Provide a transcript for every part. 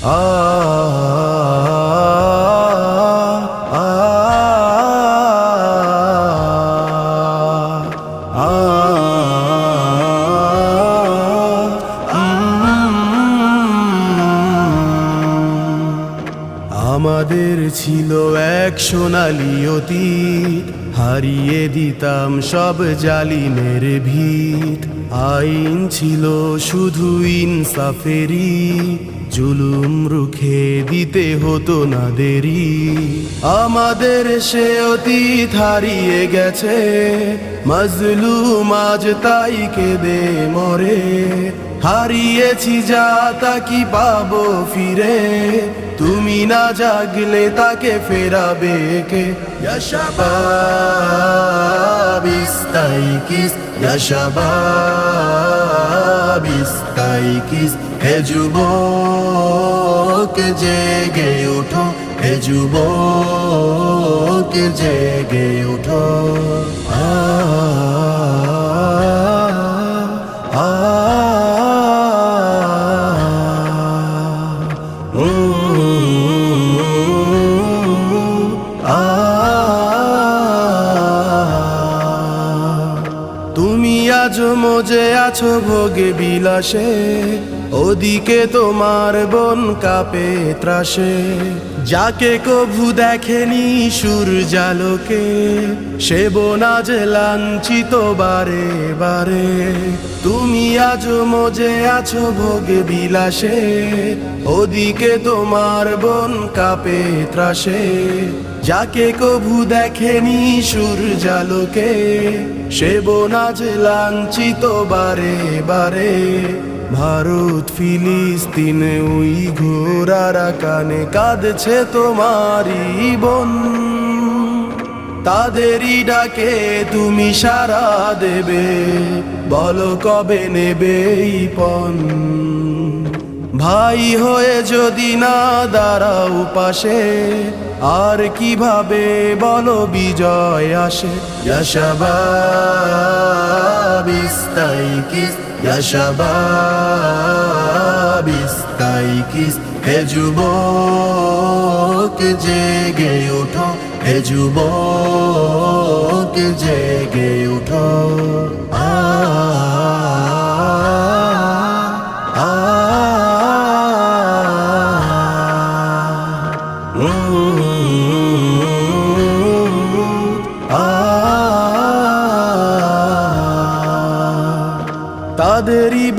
আমাদের ছিল এক সোনালি অতীত। হারিয়ে দিতাম সব জালিমের ভিত। আইন ছিল শুধু ইনসাফেরি জুলুম রুখে দিতে হতো না দেরি আমাদের সে অতীত হারিয়ে গেছে, মজলুম আজ তাই কেঁদে মরে। হারিয়েছি যা তা কি পাবো ফিরে। তুমি না জাগলে তাকে ফেরাবে কে? বিস্তাইকিস বিস্তাইকিস হে যুবক, জেগে ওঠো হে যুবক, জেগে ওঠো আ ভোগে বিলাসে ওদিকে তোমার বন কাপে ত্রাসে। যাকে কভু দেখেনি সুর জালোকে সে বোনাজ লাঞ্ছিত বারে বারে। তুমি আজ মজে আছো ভোগে বিলাসে, ওদিকে তোমার বন কাপে ত্রাসে। যাকে কভু দেখেনি সুর জালোকে সে বোনাজ লাঞ্ছিত বারে বারে। ভারত, ফিলিস্তিন ওই ঘোরারা কানে কাঁদছে তোমারই বোন। তাদেরই ডাকে তুমি সারা দেবে, বলো কবে নেবে পণ। ভাই হয়ে যদি না দাঁড়াও পাশে, আর কীভাবে বলো বিজয় আসে? বিস্তাইকিস বিস্তাইকিস হে যুবক জেগে ওঠো হে যুবক জেগে আ আ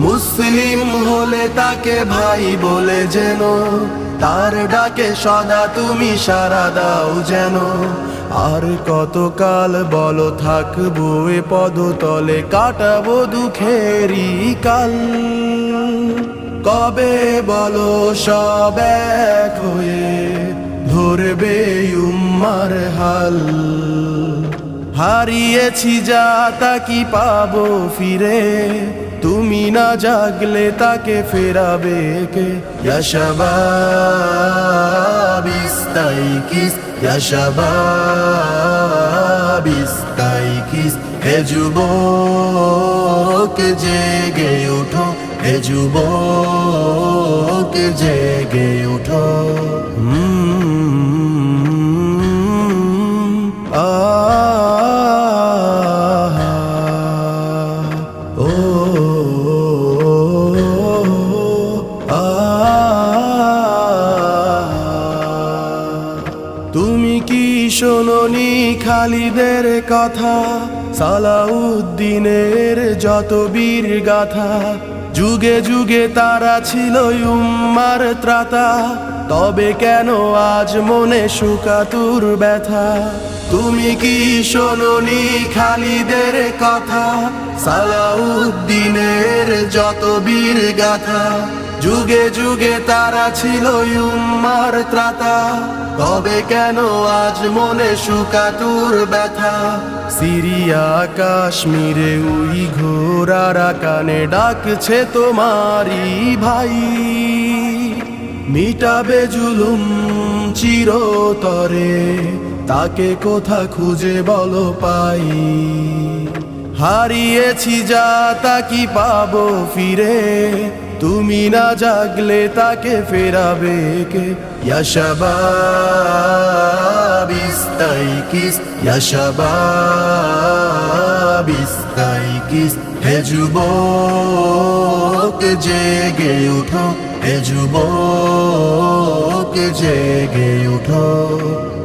মুসলিম হলে তাকে ভাই বলে যেন। তার ডাকে সদা তুমি সারা দাও যেন। আর কতকাল বলো থাকব এ পদতলে, কাটাবো দুঃখেরই কাল। কবে বলো সব এক হয়ে ধরবে উম্মার হাল? হারিয়েছি যা তা কি পাবো ফিরে? না জাগলে তাকে ফেরাবে কে? বিস্তাইকিস বিস্তাইকিস হে যুবক, জেগে ওঠো হে যুবক, জেগে ওঠো শোনি খালিদের কথা, সালাউদ্দিনের যত বীর গাথা, যুগে যুগে তারা ছিল উম্মার ত্রাতা, তবে কেন আজ মনে সুকাতুর ব্যথা? তুমি কি শোনি খালিদের কথা, সালাউদ্দিনের যত বীর গাথা যুগে যুগে তারা ছিল উম্মার ত্রাতা। তবে কেন আজ মনে সুকাতুর ব্যথা? সিরিয়া, কাশ্মীরে উই ঘোরারা কানে ডাকছে তোমারি ভাই। মিটাবে জুলুম চিরতরে, তাকে কোথা খুঁজে বলো পাই? হারিয়েছি যা তা কি পাবো ফিরে? তুমি না জাগলে তাকে ফেরাবে কে? ইয়াশাবাবিস্তাই কিস। ইয়াশাবাবিস্তাই কিস। হে যুবক, জেগে উঠো। হে যুবক, জেগে উঠো।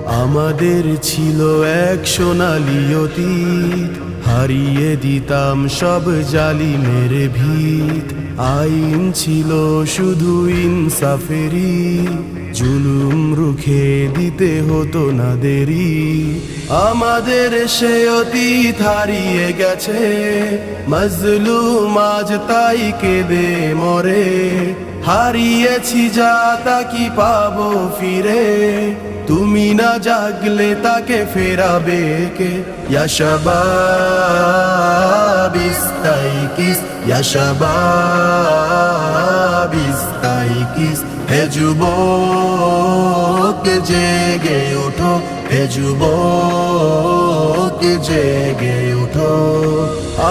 আমাদের ছিল এক সোনালি অতীত। হারিয়ে দিতাম সব জালি মেরে ভিত। আইন ছিল শুধু ইনসাফেরি জুলুম রুখে দিতে হতো না দেরি। আমাদের সে অতীত হারিয়ে গেছে। মজলুম আজ তাই কেঁদে মরে। হারিয়েছি যা তা কি পাবো ফিরে? তুমি না জাগলে তাকে ফেরাবে কে? ইয়াশাবাবিস্তাই কিস। ইয়াশাবাবিস্তাই কিস। হে যুবক, জেগে ওঠো হে যুবক, জেগে ওঠো আ